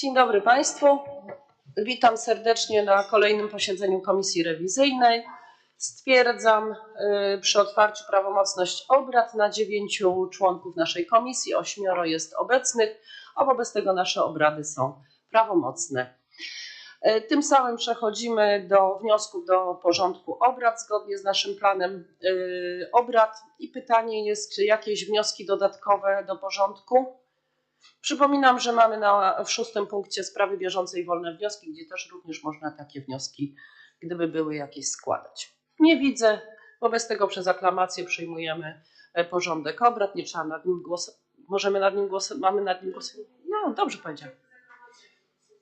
Dzień dobry Państwu. Witam serdecznie na kolejnym posiedzeniu Komisji Rewizyjnej. Stwierdzam y, przy otwarciu prawomocność obrad na dziewięciu członków naszej komisji. Ośmioro jest obecnych, a wobec tego nasze obrady są prawomocne. Y, Tym samym przechodzimy do wniosku do porządku obrad zgodnie z naszym planem y, obrad i pytanie jest, czy jakieś wnioski dodatkowe do porządku? Przypominam, że mamy na, w szóstym punkcie sprawy bieżącej wolne wnioski, gdzie też również można takie wnioski, gdyby były jakieś, składać. Nie widzę, wobec tego przez aklamację przyjmujemy e, porządek obrad, nie trzeba nad nim głosować. Możemy nad nim głosować, mamy nad nim głosować? No, dobrze powiedziałem.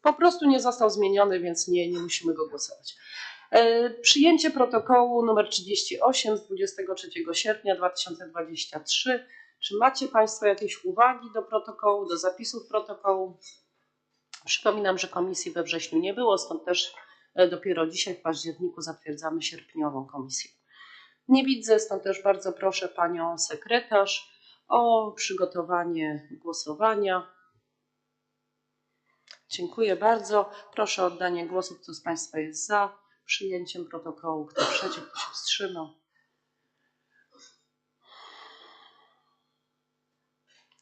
Po prostu nie został zmieniony, więc nie, nie musimy go głosować. E, Przyjęcie protokołu numer 38 z 23 sierpnia 2023. Czy macie Państwo jakieś uwagi do protokołu, do zapisów protokołu? Przypominam, że komisji we wrześniu nie było, stąd też e, dopiero dzisiaj w październiku zatwierdzamy sierpniową komisję. Nie widzę, stąd też bardzo proszę Panią sekretarz o przygotowanie głosowania. Dziękuję bardzo. Proszę o oddanie głosu, kto z Państwa jest za przyjęciem protokołu, kto przeciw, kto się wstrzymał.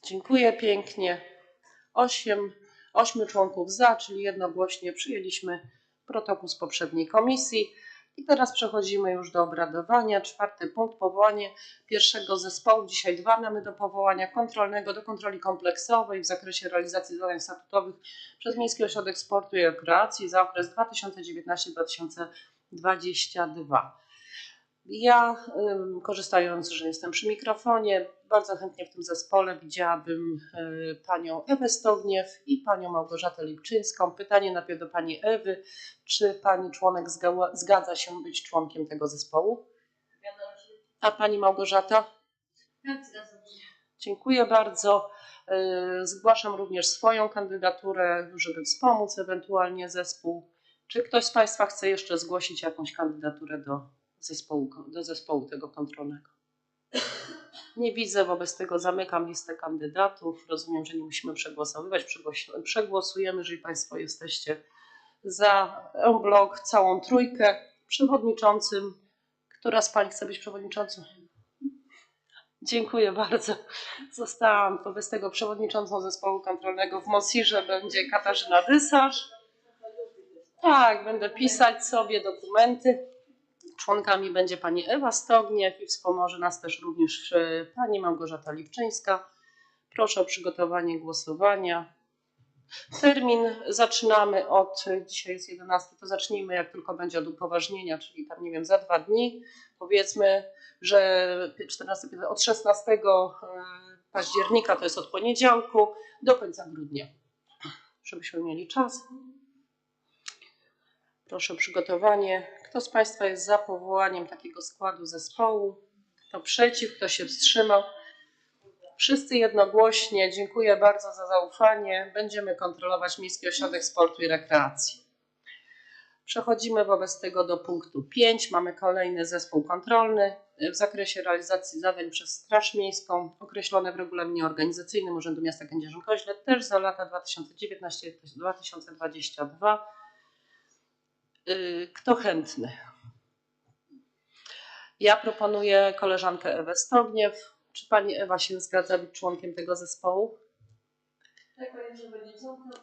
Dziękuję pięknie. Osiem, ośmiu członków za, czyli jednogłośnie przyjęliśmy protokół z poprzedniej komisji. I teraz przechodzimy już do obradowania. Czwarty punkt, powołanie pierwszego zespołu. Dzisiaj dwa mamy do powołania kontrolnego do kontroli kompleksowej w zakresie realizacji zadań statutowych przez Miejski Ośrodek Sportu i Rekreacji za okres 2019-2022. Ja, korzystając, że jestem przy mikrofonie, bardzo chętnie w tym zespole widziałabym y, panią Ewę Stogniew i panią Małgorzatę Lipczyńską. Pytanie najpierw do pani Ewy. Czy pani członek zgadza się być członkiem tego zespołu? A pani Małgorzata? Dziękuję bardzo. Y, Zgłaszam również swoją kandydaturę, żeby wspomóc ewentualnie zespół. Czy ktoś z Państwa chce jeszcze zgłosić jakąś kandydaturę do zespołu, do zespołu tego kontrolnego? Nie widzę, wobec tego zamykam listę kandydatów. Rozumiem, że nie musimy przegłosowywać. Przegłos- Przegłosujemy, jeżeli Państwo jesteście za en bloc, całą trójkę. Przewodniczącym. Która z Pań chce być przewodniczącą? Dziękuję bardzo. Zostałam wobec tego przewodniczącą zespołu kontrolnego w Mosirze będzie Katarzyna Dysarz. Tak, będę pisać sobie dokumenty. Członkami będzie pani Ewa Stogniew i wspomoże nas też również e, pani Małgorzata Lipczyńska. Proszę o przygotowanie głosowania. Termin zaczynamy od, dzisiaj jest 11, to zacznijmy jak tylko będzie od upoważnienia, czyli tam nie wiem, za dwa dni. Powiedzmy, że 14, od 16 e, października, to jest od poniedziałku, do końca grudnia, żebyśmy mieli czas. Proszę o przygotowanie. Kto z Państwa jest za powołaniem takiego składu zespołu? Kto przeciw? Kto się wstrzymał? Wszyscy jednogłośnie. Dziękuję bardzo za zaufanie. Będziemy kontrolować Miejski Ośrodek Sportu i Rekreacji. Przechodzimy wobec tego do punktu 5. Mamy kolejny zespół kontrolny w zakresie realizacji zadań przez Straż Miejską określone w regulaminie organizacyjnym Urzędu Miasta Kędzierzyn-Koźle też za lata 2019-2022. Y, Kto chętny? Ja proponuję koleżankę Ewę Stogniew. Czy pani Ewa się zgadza być członkiem tego zespołu?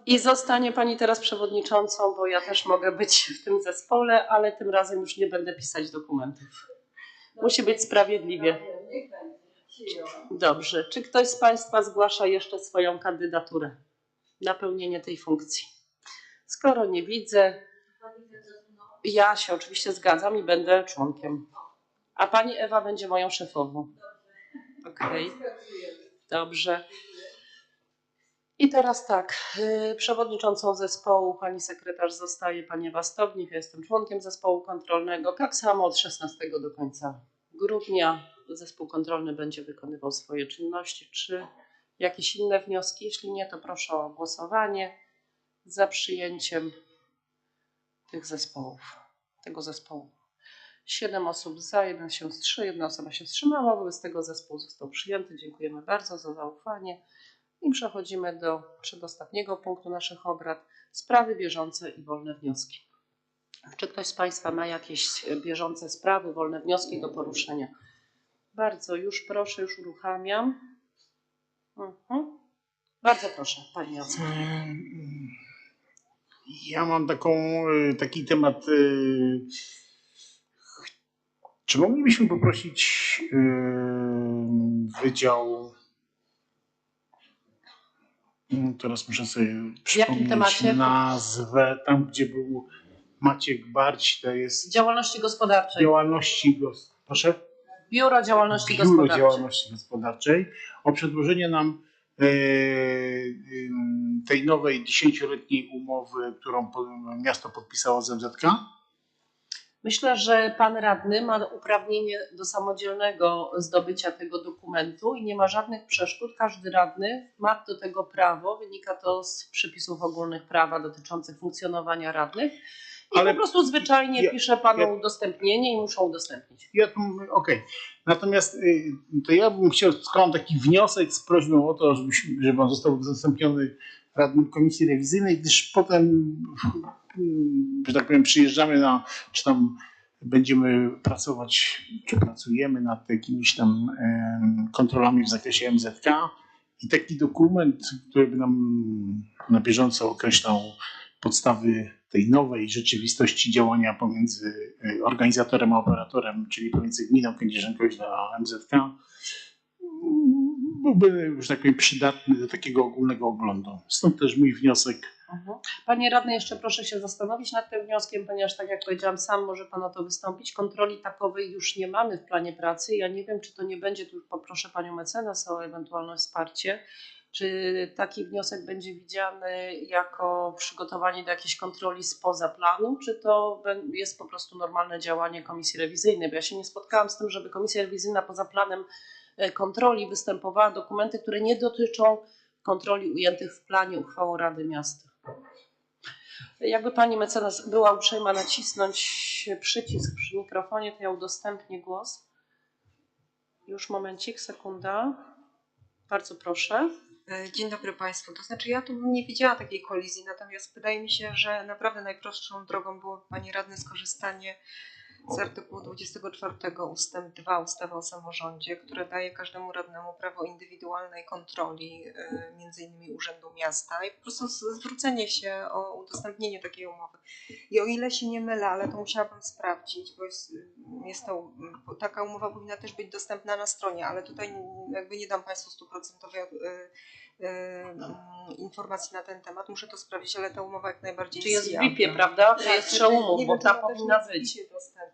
I zostanie pani teraz przewodniczącą, bo ja też mogę być w tym zespole, ale tym razem już nie będę pisać dokumentów. Musi być sprawiedliwie. Dobrze. Czy ktoś z Państwa zgłasza jeszcze swoją kandydaturę na pełnienie tej funkcji? Skoro nie widzę, ja się oczywiście zgadzam i będę członkiem. A pani Ewa będzie moją szefową. Okej, dobrze. I teraz tak, yy, przewodniczącą zespołu pani sekretarz zostaje pani Ewa Stogniew, ja jestem członkiem zespołu kontrolnego, tak samo od 16 do końca grudnia zespół kontrolny będzie wykonywał swoje czynności. Czy jakieś inne wnioski? Jeśli nie, to proszę o głosowanie za przyjęciem tych zespołów, tego zespołu. Siedem osób za, jeden się wstrzymał, jedna osoba się wstrzymała, wobec tego zespół został przyjęty. Dziękujemy bardzo za zaufanie I przechodzimy do przedostatniego punktu naszych obrad. Sprawy bieżące i wolne wnioski. Czy ktoś z Państwa ma jakieś bieżące sprawy, wolne wnioski do poruszenia? Bardzo już proszę, już uruchamiam. Mhm. Bardzo proszę, Pani Jacek. Ja mam taką, y, taki temat. y, Czy moglibyśmy poprosić y, wydział. Mm, Teraz muszę sobie przypomnieć nazwę. Tam, gdzie był Maciek Barć, to jest Działalności gospodarczej. działalności. gos- Proszę? Biuro Działalności Biuro Gospodarczej. Działalności Gospodarczej o przedłożenie nam tej nowej dziesięcioletniej umowy, którą miasto podpisało z MZK. Myślę, że pan radny ma uprawnienie do samodzielnego zdobycia tego dokumentu i nie ma żadnych przeszkód. Każdy radny ma do tego prawo. Wynika to z przepisów ogólnych prawa dotyczących funkcjonowania radnych. I Ale po prostu zwyczajnie ja- pisze panu ja- udostępnienie i muszą udostępnić. Ja okej. Natomiast y, to ja bym chciał, składam taki wniosek z prośbą o to, żeby on został udostępniony radnym komisji rewizyjnej, gdyż potem, mm, że tak powiem, przyjeżdżamy na, czy tam będziemy pracować, czy pracujemy nad jakimiś tam em, kontrolami w zakresie MZK i taki dokument, który by nam na bieżąco określał podstawy tej nowej rzeczywistości działania pomiędzy y, organizatorem a operatorem, czyli pomiędzy gminą Kędzierzyn-Koźle a MZK, byłby, że tak powiem, przydatny do takiego ogólnego oglądu. Stąd też mój wniosek. Mhm. Panie radny, jeszcze proszę się zastanowić nad tym wnioskiem, ponieważ tak jak powiedziałam, sam może pan o to wystąpić. Kontroli takowej już nie mamy w planie pracy. Ja nie wiem, czy to nie będzie, tu poproszę panią mecenas o ewentualne wsparcie. Czy taki wniosek będzie widziany jako przygotowanie do jakiejś kontroli spoza planu, czy to jest po prostu normalne działanie komisji rewizyjnej? Bo ja się nie spotkałam z tym, żeby komisja rewizyjna poza planem e, kontroli występowała dokumenty, które nie dotyczą kontroli ujętych w planie uchwałą Rady Miasta. Jakby pani mecenas była uprzejma nacisnąć przycisk przy mikrofonie, to ja udostępnię głos. Już momencik, sekunda. Bardzo proszę. E, Dzień dobry Państwu. To znaczy ja tu nie widziała takiej kolizji, natomiast wydaje mi się, że naprawdę najprostszą drogą było Pani Radny skorzystanie z artykułu 24 ustęp 2 ustawy o samorządzie, które daje każdemu radnemu prawo indywidualnej kontroli e, między innymi Urzędu Miasta i po prostu zwrócenie się o udostępnienie takiej umowy. I o ile się nie mylę, ale to musiałabym sprawdzić, bo jest, jest to, bo taka umowa powinna też być dostępna na stronie, ale tutaj jakby nie dam Państwu stuprocentowej e, e, informacji na ten temat. Muszę to sprawdzić, ale ta umowa jak najbardziej Czy jest w. VIP-ie, prawda? Tak, czy- umów, nie bo ta powinna jest być. Dostępna,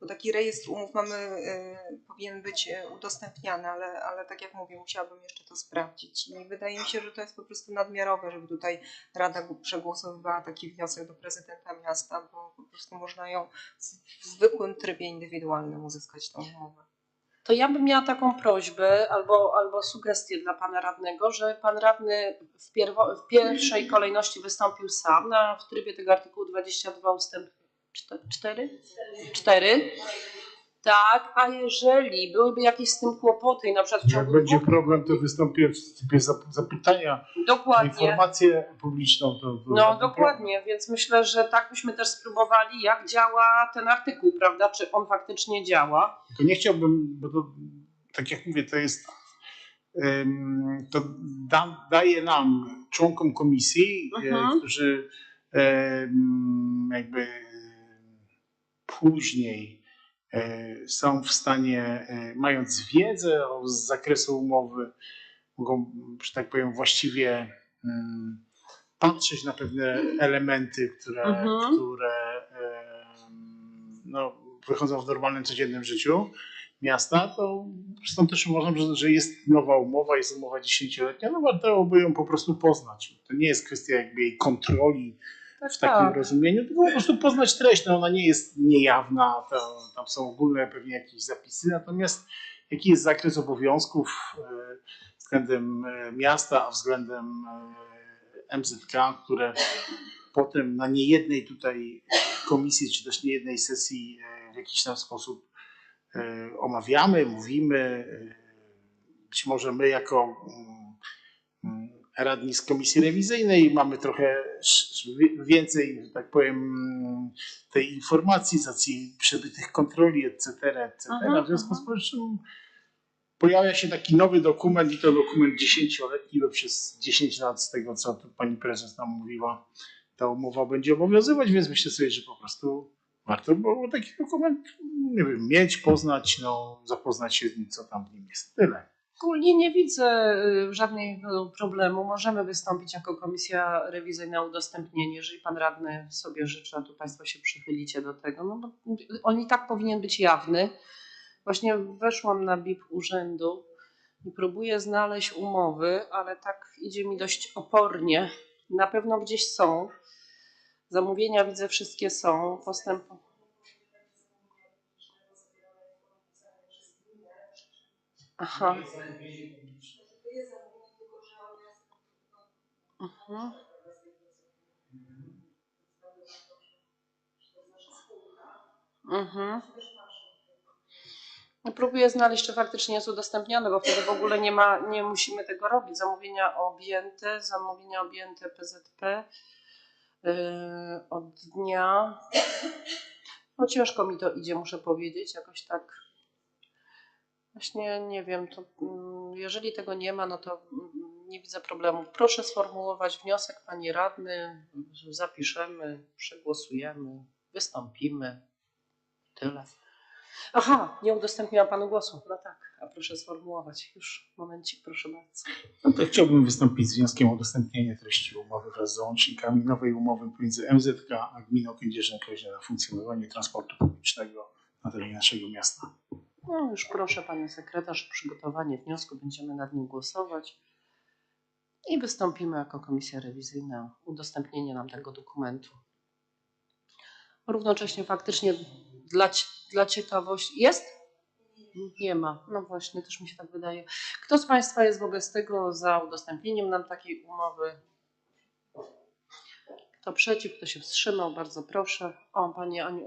bo, taki rejestr umów mamy, e, powinien być e, udostępniany, ale, ale tak jak mówię, musiałabym jeszcze to sprawdzić. I wydaje mi się, że to jest po prostu nadmiarowe, żeby tutaj Rada przegłosowywała taki wniosek do prezydenta miasta, bo po prostu można ją w zwykłym trybie indywidualnym uzyskać tą umowę. To ja bym miała taką prośbę albo, albo sugestię dla pana radnego, że pan radny w, pierwo, w pierwszej kolejności wystąpił sam na, w trybie tego artykułu 22 ustęp 4? 4. Tak, a jeżeli byłyby jakieś z tym kłopoty i na przykład w Jak ciągu będzie dwóch- problem, to wystąpię w zapytania Dokładnie. informację publiczną. To, to No dokładnie, więc myślę, że tak byśmy też spróbowali, jak działa ten artykuł, prawda? Czy on faktycznie działa? To nie chciałbym, bo to tak jak mówię, to jest. To da, daje nam, członkom komisji, e, Mhm. którzy jakby później e, są w stanie, e, mając wiedzę z zakresu umowy, mogą, że tak powiem, właściwie mm, patrzeć na pewne elementy, które, Mhm. które em, no, wychodzą w normalnym, codziennym życiu miasta, to stąd też uważam, że, że jest nowa umowa, jest umowa dziesięcioletnia, no warto by ją po prostu poznać. To nie jest kwestia jakby jej kontroli Tak, w takim rozumieniu, tylko po prostu poznać treść. No ona nie jest niejawna, to, tam są ogólne pewnie jakieś zapisy, natomiast jaki jest zakres obowiązków e, względem e, miasta, a względem e, MZK, które potem na niejednej tutaj komisji, czy też niejednej sesji w jakiś tam sposób omawiamy, mówimy. Być może my jako mm, radni z komisji rewizyjnej. Mamy trochę więcej, że tak powiem, tej informacji z racji przebytych kontroli, etc., etc. Aha, W związku z aha. powyższym pojawia się taki nowy dokument i to dokument dziesięcioletni, bo przez 10 lat z tego, co tu pani prezes nam mówiła, ta umowa będzie obowiązywać, więc myślę sobie, że po prostu warto było taki dokument, nie wiem, mieć, poznać, no, zapoznać się z nim, co tam w nim jest. Tyle. Ogólnie nie widzę y, żadnego problemu. Możemy wystąpić jako komisja rewizyjna udostępnienie, jeżeli pan radny sobie życzy, a tu państwo się przychylicie do tego. No bo on i tak powinien być jawny. Właśnie weszłam na BIP urzędu i próbuję znaleźć umowy, ale tak idzie mi dość opornie. Na pewno gdzieś są. Zamówienia widzę wszystkie są. Postęp. Aha. Mhm. Mhm. No, Próbuję znaleźć, czy faktycznie jest udostępnione, bo wtedy w ogóle nie ma, nie musimy tego robić. Zamówienia objęte, zamówienia objęte PZP yy, od dnia. No ciężko mi to idzie, muszę powiedzieć, jakoś tak. Właśnie nie wiem, to mm, jeżeli tego nie ma, no to mm, nie widzę problemu. Proszę sformułować wniosek, pani radny, zapiszemy, przegłosujemy, wystąpimy. Tyle. Aha, nie udostępniłam panu głosu. No tak, a proszę sformułować. Już momencik, proszę bardzo. No to chciałbym wystąpić z wnioskiem o udostępnienie treści umowy wraz z załącznikami nowej umowy pomiędzy MZK a Gminą Kędzierzyn-Koźle na funkcjonowanie transportu publicznego na terenie naszego miasta. No już proszę panią sekretarz o przygotowanie wniosku. Będziemy nad nim głosować. I wystąpimy jako komisja rewizyjna o udostępnienie nam tego dokumentu. Równocześnie faktycznie dla, dla ciekawości. Jest? Nie ma. No właśnie, też mi się tak wydaje. Kto z Państwa jest wobec tego za udostępnieniem nam takiej umowy? Kto przeciw, kto się wstrzymał? Bardzo proszę. O, Panie Aniu,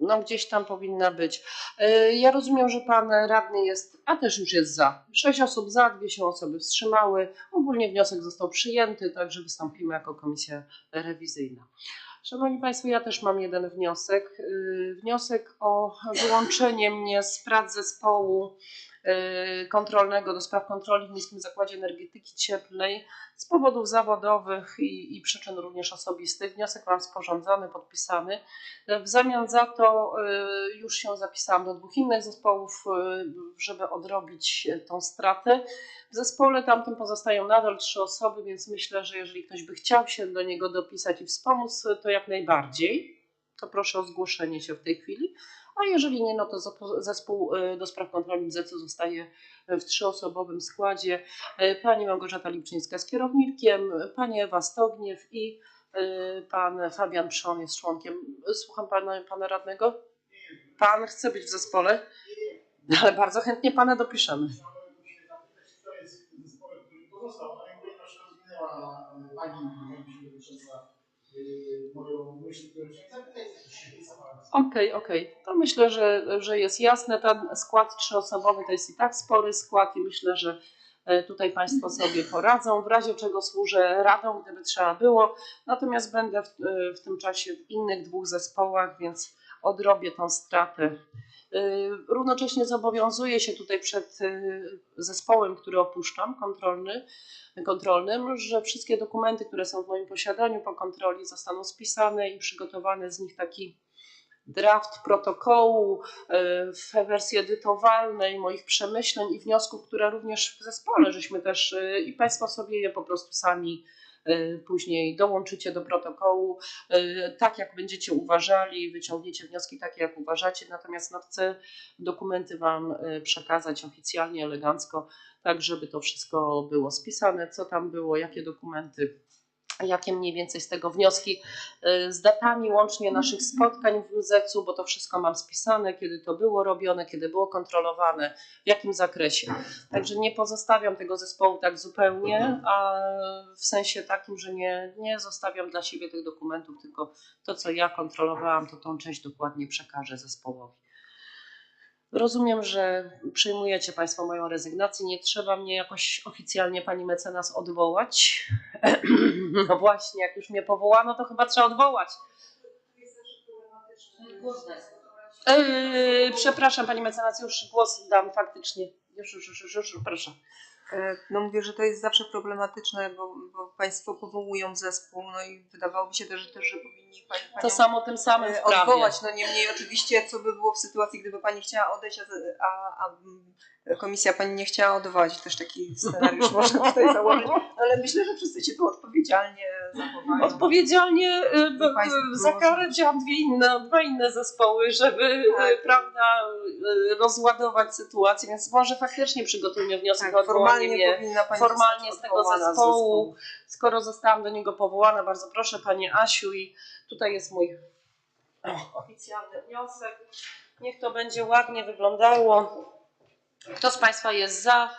No gdzieś tam powinna być. E, Ja rozumiem, że pan radny jest, a też już jest za. Sześć osób za, dwie się osoby wstrzymały. Ogólnie wniosek został przyjęty, także wystąpimy jako komisja rewizyjna. Szanowni Państwo, ja też mam jeden wniosek. Yy, Wniosek o wyłączenie mnie z prac zespołu kontrolnego do spraw kontroli w Miejskim Zakładzie Energetyki Cieplnej z powodów zawodowych i, i przyczyn również osobistych. Wniosek mam sporządzony, podpisany. W zamian za to y, już się zapisałam do dwóch innych zespołów, y, żeby odrobić tą stratę. W zespole tamtym pozostają nadal trzy osoby, więc myślę, że jeżeli ktoś by chciał się do niego dopisać i wspomóc, to jak najbardziej. To proszę o zgłoszenie się w tej chwili. A jeżeli nie, no to zespół y, do spraw kontroli MZC zostaje w trzyosobowym składzie. Y, Pani Małgorzata Lipczyńska jest kierownikiem, pani Ewa Stogniew i y, pan Fabian Przon jest członkiem. Słucham pana, pana radnego? Pan chce być w zespole? Ale bardzo chętnie pana dopiszemy. To jest w zespole, który pozostał, ale ponieważ rozwinęła pani przewodnicząca moją myśl, którą się wycofałem. Okej, okej. To myślę, że, że jest jasne. Ten skład trzyosobowy to jest i tak spory skład i myślę, że e, tutaj Państwo sobie poradzą. W razie czego służę radą, gdyby trzeba było. Natomiast będę w, e, w tym czasie w innych dwóch zespołach, więc odrobię tą stratę. E, Równocześnie zobowiązuję się tutaj przed e, zespołem, który opuszczam, kontrolny, kontrolnym, że wszystkie dokumenty, które są w moim posiadaniu po kontroli zostaną spisane i przygotowany z nich taki draft protokołu e, w wersji edytowalnej moich przemyśleń i wniosków, które również w zespole żeśmy też i Państwo sobie je po prostu sami później dołączycie do protokołu, e, tak jak będziecie uważali, wyciągniecie wnioski takie jak uważacie, natomiast no, chcę dokumenty Wam e, przekazać oficjalnie, elegancko, tak żeby to wszystko było spisane, co tam było, jakie dokumenty jakie mniej więcej z tego wnioski y, z datami łącznie naszych spotkań w MZC-u, bo to wszystko mam spisane, kiedy to było robione, kiedy było kontrolowane, w jakim zakresie. Także nie pozostawiam tego zespołu tak zupełnie, a w sensie takim, że nie, nie zostawiam dla siebie tych dokumentów, tylko to, co ja kontrolowałam, to tą część dokładnie przekażę zespołowi. Rozumiem, że przyjmujecie Państwo moją rezygnację. Nie trzeba mnie jakoś oficjalnie pani mecenas odwołać. No właśnie, jak już mnie powołano, to chyba trzeba odwołać. Yy, przepraszam pani mecenas, już głos dam faktycznie. Już, już, już, już, już proszę. E, No mówię, że to jest zawsze problematyczne, bo, bo Państwo powołują zespół, no i wydawałoby się też, że, też, że powinni Pani, To samo tym samym e, odwołać. No niemniej oczywiście, co by było w sytuacji, gdyby Pani chciała odejść, a, a, a komisja Pani nie chciała odwołać. Też taki scenariusz można tutaj założyć. Ale myślę, że wszyscy się tu odpowiedzialnie zachowają. Odpowiedzialnie Państwo b- za karę wzięłam dwie inne, dwa inne zespoły, żeby y, Tak. prawda, rozładować sytuację, więc może faktycznie przygotujmy wniosek o Tak, odwołanie formalnie z tego zespołu. Skoro zostałam do niego powołana, bardzo proszę Pani Asiu i tutaj jest mój oficjalny wniosek. Niech to będzie ładnie wyglądało. Kto z Państwa jest za?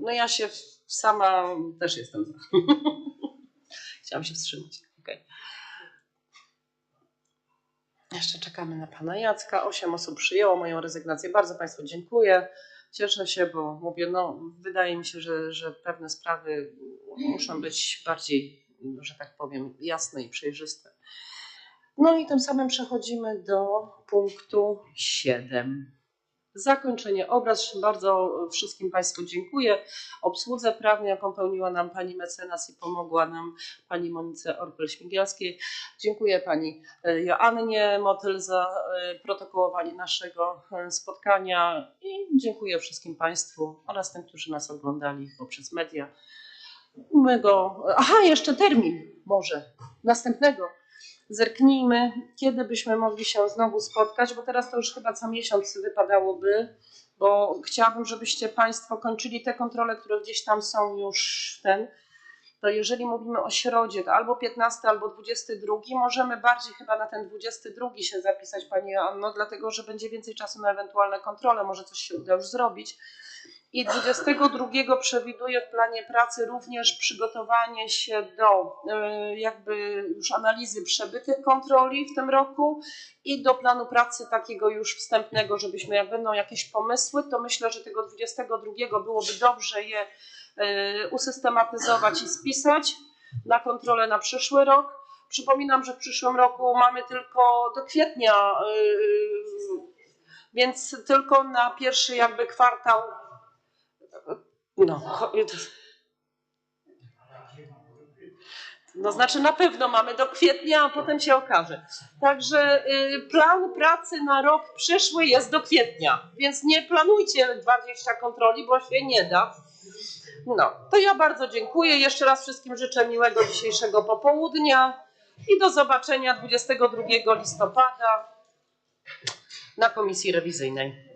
No ja się sama też jestem za. Chciałam się wstrzymać. Okej. Jeszcze czekamy na Pana Jacka. Osiem osób przyjęło moją rezygnację. Bardzo Państwu dziękuję. Cieszę się, bo mówię, no wydaje mi się, że, że pewne sprawy muszą być bardziej, że tak powiem, jasne i przejrzyste. No i tym samym przechodzimy do punktu 7. Zakończenie obrad. Bardzo wszystkim Państwu dziękuję. Obsłudze prawnej, jaką pełniła nam Pani mecenas i pomogła nam Pani Monice Orpel-Śmigielskiej. Dziękuję Pani e, Joannie Motyl za e, protokołowanie naszego e, spotkania i dziękuję wszystkim Państwu oraz tym, którzy nas oglądali poprzez media. My go... Aha, jeszcze termin może następnego. Zerknijmy, kiedy byśmy mogli się znowu spotkać, bo teraz to już chyba co miesiąc wypadałoby, bo chciałabym, żebyście Państwo kończyli te kontrole, które gdzieś tam są już ten. To jeżeli mówimy o środzie, to albo 15, albo 22, możemy bardziej chyba na ten 22 się zapisać, Pani Anno, dlatego że będzie więcej czasu na ewentualne kontrole, może coś się uda już zrobić. I 22 przewiduję w planie pracy również przygotowanie się do e, jakby już analizy przebytych kontroli w tym roku i do planu pracy takiego już wstępnego, żebyśmy jak będą jakieś pomysły, to myślę, że tego 22 byłoby dobrze je e, usystematyzować i spisać na kontrolę na przyszły rok. Przypominam, że w przyszłym roku mamy tylko do kwietnia, e, więc tylko na pierwszy jakby kwartał no, no znaczy na pewno mamy do kwietnia, a potem się okaże. Także y, plan pracy na rok przyszły jest do kwietnia, więc nie planujcie 20 kontroli, bo się nie da. No, to ja bardzo dziękuję. Jeszcze raz wszystkim życzę miłego dzisiejszego popołudnia i do zobaczenia 22 listopada na komisji rewizyjnej.